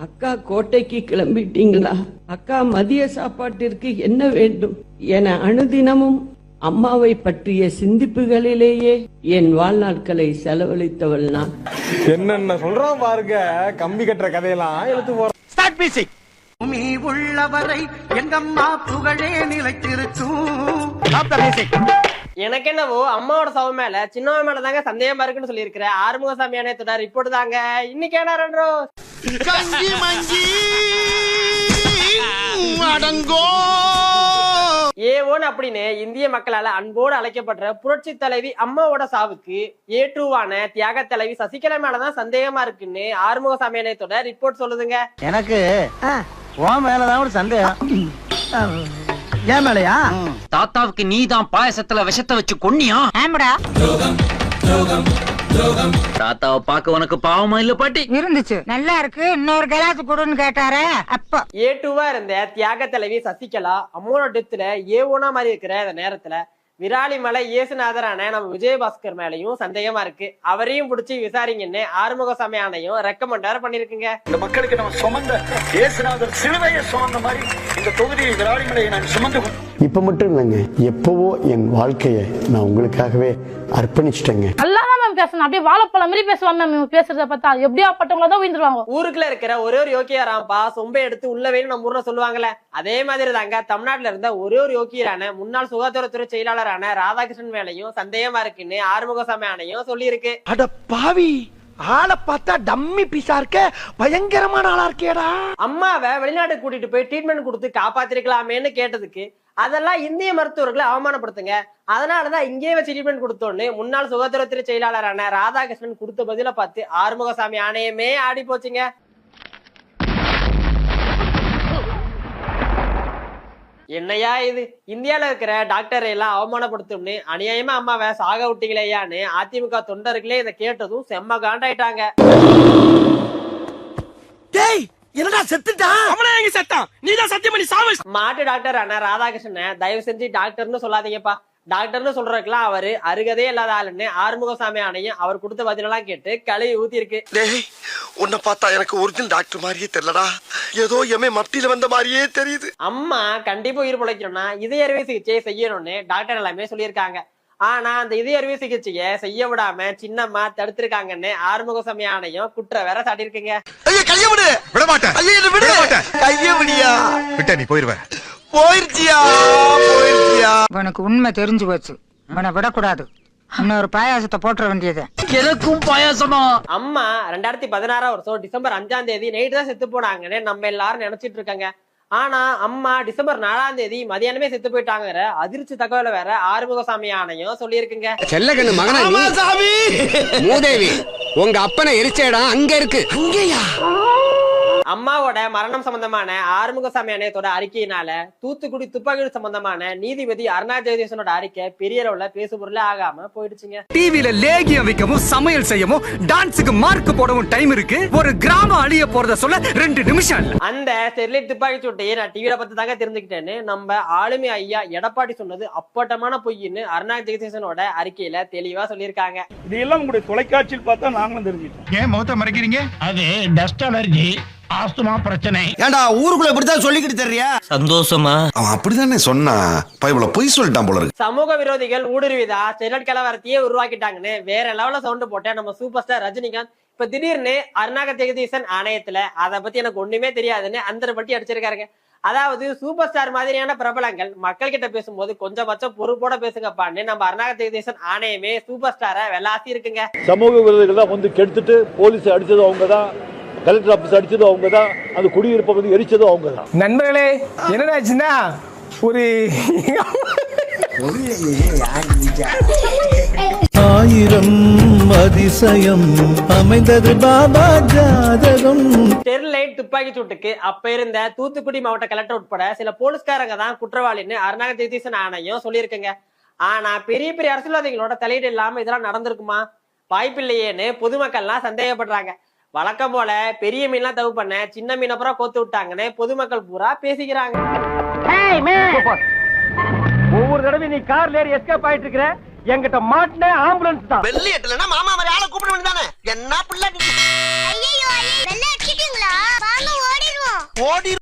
அக்கா கோட்டைக்கு கிளம்பிட்டீங்களா? அக்கா மதிய சாப்பாட்டிற்கு என்ன வேண்டும்? என அனுதினமும் அம்மாவை பற்றிய சிந்திப்புகளிலேயே என் வாழ்நாட்களை செலவழித்தவள் நான். என்னென்ன சொல்றான் பாருங்க கம்பி கட்டுற கதையெல்லாம் எழுத்து போற ஸ்டார்ட் மியூசிக் பூமி உள்ளவரை எங்கம்மா புகழே நிலைத்திருக்கும். எனக்கு என்னவோ அம்மாவோட சவ மேல சின்னவன் மேல தாங்க சந்தேகமா இருக்குன்னு சொல்லியிருக்கிறேன் ஆறுமுகசாமி அணையத்தோட ரிப்போர்ட் தாங்க இன்னைக்கு என்ன ரெண்டோ கஞ்சி மஞ்சி அடங்கோ ஏவோன் அப்படின்னு இந்திய மக்களால அன்போடு அழைக்கப்படுற புரட்சி தலைவி அம்மாவோட சாவுக்கு ஏ டூவான தியாக தலைவி சசிகலா மேலதான் சந்தேகமா இருக்குன்னு ஆறுமுகசாமி அணையத்தோட ரிப்போர்ட் சொல்லுதுங்க. எனக்கு உன் மேலதான் ஒரு சந்தேகம். ஏன் மேலையா? தாத்தாவுக்கு நீதான் பாயசத்துல விஷத்தை வச்சு கொன்னியா? ஆமாடா தாத்தாவை பார்க்க உனக்கு பாவமா இல்ல பாட்டி? இருந்துச்சு. நல்லா இருக்கு. இன்னொரு கிளாஸ் கொடுன்னு கேட்டாரே. அப்போ. ஏ டூவா இருந்த தியாக தலைவி சசிகலா அம்மோட டெத்துல ஏ ஒனா மாதிரி இருக்கிற அந்த நேரத்துல விராலிமலை இயேசுநாதரான நம்ம விஜயபாஸ்கர் மேலயும் சந்தேகமா இருக்கு. அவரையும் பிடிச்சி விசாரிங்கன்னு ஆறுமுகசாமி ஆணையம் ரெக்கமெண்டர் பண்ணிருக்குங்க. இந்த மக்களுக்கு நம்ம சுமந்த இயேசுநாதர் சிலுவையை சுமந்த மாதிரி இந்த தொகுதியை விராலிமலையை நான் சுமந்து இப்ப மட்டும் இல்லைங்க. எப்பவோ என் வாழ்க்கையை நான் உங்களுக்காகவே அர்ப்பணிச்சிட்டேங்க. மேம் பேசணும். அப்படியே வாழைப்பழம் மாதிரி பேசுவாங்க மேம் இவங்க பேசுறத பார்த்தா. எப்படியா பட்டவங்கள தான் உயிர்ந்துருவாங்க. ஊருக்குள்ள இருக்கிற ஒரே ஒரு யோக்கியராம்பா சொம்பை எடுத்து உள்ள வேணும் நம்ம ஊர்ல சொல்லுவாங்கல்ல. அதே மாதிரி தாங்க தமிழ்நாட்டுல இருந்த ஒரே ஒரு யோக்கியரான முன்னாள் சுகாதாரத்துறை செயலாளரான ராதாகிருஷ்ணன் மேலையும் சந்தேகமா இருக்குன்னு ஆறுமுகசாமி ஆணையம் சொல்லியிருக்கு. அட பாவி! ஆளை பார்த்தா டம்மி பீஸா இருக்க பயங்கரமான ஆளா இருக்கேடா. அம்மாவை வெளிநாட்டுக்கு கூட்டிட்டு போய் ட்ரீட்மெண்ட் கொடுத்து காப்பாத்திருக்கலாமேன்னு கேட்டதுக்கு அதெல்லாம் இந்திய மருத்துவர்களை அவமானப்படுத்துங்க. அதனாலதான் இங்கேயே வச்சு ட்ரீட்மெண்ட் கொடுத்தோன்னு முன்னாள் சுகாதாரத்துறை செயலாளரான ராதாகிருஷ்ணன் கொடுத்த பதில பார்த்து ஆறுமுகசாமி ஆணையமே ஆடி போச்சுங்க என்னையா இது? இந்தியால இருக்கிற டாக்டரை எல்லாம் அவமானப்படுத்தும்னு அநியாயமா அம்மாவை சாக விட்டீங்களேயான்னு அதிமுக தொண்டர்களே இதை கேட்டதும் செம்ம காண்டாயிட்டாங்க. டேய் என்னடா செத்துட்டான் அவனே எங்க செத்தான்? நீதான் சத்தியம் பண்ணி சாவு மாட்டு டாக்டர் அண்ணா ராதாகிருஷ்ணன் தயவு செஞ்சு டாக்டர்னு சொல்லாதீங்கப்பா. டாக்டர்னு சொல்றதுக்கெல்லாம் அவரு அருகதே இல்லாத ஆளுன்னு ஆறுமுகசாமி ஆணையம் அவர் கொடுத்த பதிலெல்லாம் கேட்டு கழுவி ஊத்தி இருக்கு டேய் உன்னை பார்த்தா எனக்கு ஒரிஜினல் டாக்டர் மாதிரியே தெரியலடா. ஏதோ எமே மத்தியில வந்த மாதிரியே தெரியுது. அம்மா கண்டிப்பா உயிர் பிழைக்கணும்னா இதய அறுவை சிகிச்சையை செய்யணும்னு டாக்டர் எல்லாமே சொல்லியிருக்காங்க. ஆனா அந்த இதய அறுவை சிகிச்சையை செய்ய விடாம சின்னம்மா தடுத்திருக்காங்கன்னு ஆறுமுகசாமி ஆணையம் குற்ற வேற சாட்டியிருக்குங்க. ஐயா கைய விடு. விட மாட்டேன் ஐயா என்ன விடு. கைய விடியா. விட்ட நீ போயிருவேன் போயிருச்சியா போயிருச்சியா. இவனுக்கு உண்மை தெரிஞ்சு போச்சு. இவனை விடக்கூடாது. இன்னொரு பாயாசத்தை போட்டுற வேண்டியது. எனக்கும் பாயாசமா? அம்மா ரெண்டாயிரத்தி பதினாறாம் வருஷம் டிசம்பர் அஞ்சாம் தேதி நைட்டு தான் செத்து போனாங்கன்னு நம்ம எல்லாரும் நினைச்சிட்டு இருக்காங்க. ஆனா அம்மா டிசம்பர் நாலாம் தேதி மதியானமே செத்து போயிட்டாங்கிற அதிர்ச்சி தகவலை வேற ஆறுமுகசாமி ஆணையம் சொல்லியிருக்குங்க. செல்லகண்ணு மகனா மூதேவி உங்க அப்பனை எரிச்ச இடம் அங்க இருக்கு. அங்கேயா? அம்மாவோட மரணம் சம்பந்தமான ஆறுமுகசாமி ஆணையத்தோட அறிக்கையினால தூத்துக்குடி துப்பாக்கி சம்பந்தமான நீதிபதி அருணா ஜெகதீசனோட அறிக்கை பெரிய அளவுல பேசுபொருளே ஆகாம போயிடுச்சுங்க. டிவில லேகியம் வைக்கவும் சமையல் செய்யவும் டான்ஸுக்கு மார்க் போடவும் டைம் இருக்கு. ஒரு கிராமம் அழிய போறத சொல்ல ரெண்டு நிமிஷம் இல்ல. அந்த ஸ்டெர்லைட் துப்பாக்கி சூட்டையை நான் டிவியில பத்தி தாங்க தெரிஞ்சுக்கிட்டேன்னு நம்ம ஆளுமை ஐயா எடப்பாடி சொன்னது அப்பட்டமான பொய்ன்னு அருணா ஜெகதீசனோட அறிக்கையில தெளிவா சொல்லியிருக்காங்க. இதெல்லாம் உங்களுடைய தொலைக்காட்சியில் பார்த்தா நாங்களும் தெரிஞ்சுட்டோம் ஏன் முகத்தை மறைக்கிறீங்க? அது டஸ்ட் அலர்ஜி ஆஸ்துமா பிரச்சனை. ஏண்டா ஊருக்குள்ள இப்படித்தான் சொல்லிக்கிட்டு தெரியா? சந்தோஷமா? அவன் அப்படிதானே சொன்னா. பைபிள பொய் சொல்லிட்டான் போல இருக்கு. சமூக விரோதிகள் ஊடுருவிதா ஸ்டெர்லைட் கலவரத்தையே உருவாக்கிட்டாங்கன்னு வேற லெவல்ல சவுண்ட் போட்ட நம்ம சூப்பர் ஸ்டார் ரஜினிகாந்த் இப்ப திடீர்னு அருணாக ஜெகதீசன் ஆணையத்துல அதை பத்தி எனக்கு ஒண்ணுமே தெரியாதுன்னு அந்த பட்டி அடிச்சிருக்காருங்க. அதாவது சூப்பர் ஸ்டார் மாதிரியான பிரபலங்கள் மக்கள் கிட்ட பேசும்போது கொஞ்சம் பொறுப்போட பேசுங்கப்பான்னு நம்ம அருணாக ஜெகதீசன் ஆணையமே சூப்பர் ஸ்டாரை வெள்ளாசி இருக்குங்க. சமூக விரோதிகள் தான் வந்து கெடுத்துட்டு போலீஸ் அடிச்சது அவங்க தான் கலெக்டர் ஆபீஸ் அடிச்சது அவங்க தான் அந்த குடியிருப்பை வந்து எரிச்சதும் அவங்க தான் நண்பர்களே என்னடாச்சுன்னா ஒரு ஆயிரம் அதிசயம் அமைந்தது பாபா ஜாதகம். ஸ்டெர்லைட் துப்பாக்கி சூட்டுக்கு அப்ப இருந்த தூத்துக்குடி மாவட்ட கலெக்டர் உட்பட சில போலீஸ்காரங்க தான் குற்றவாளின்னு அருணாக ஜெகதீசன் ஆணையம் சொல்லியிருக்குங்க. ஆனா பெரிய பெரிய அரசியல்வாதிகளோட தலையீடு இல்லாம இதெல்லாம் நடந்திருக்குமா? வாய்ப்பில்லையேன்னு பொதுமக்கள்லாம் சந்தேகப்படுறாங்க. வழக்கம் போல பெரிய மீன்லாம் தவு பண்ண சின்ன மீன் அப்புறம் கோத்து விட்டாங்கன்னு பொதுமக்கள் பூரா பேசிக்கிறாங்க. ஒவ்வொரு தடவை நீ கார்ல ஏறி எஸ்கேப் ஆயிட்டு இருக்கிற என்கிட்ட மாட்டின ஆம்புலன்ஸ் தான். வெள்ளி எட்டலன்னா மாமா மாதிரி ஆளை கூப்பிட வேண்டியதானே? என்ன பிள்ளை நீ? வெள்ள அடிச்சிட்டீங்களா? வாங்க கோடி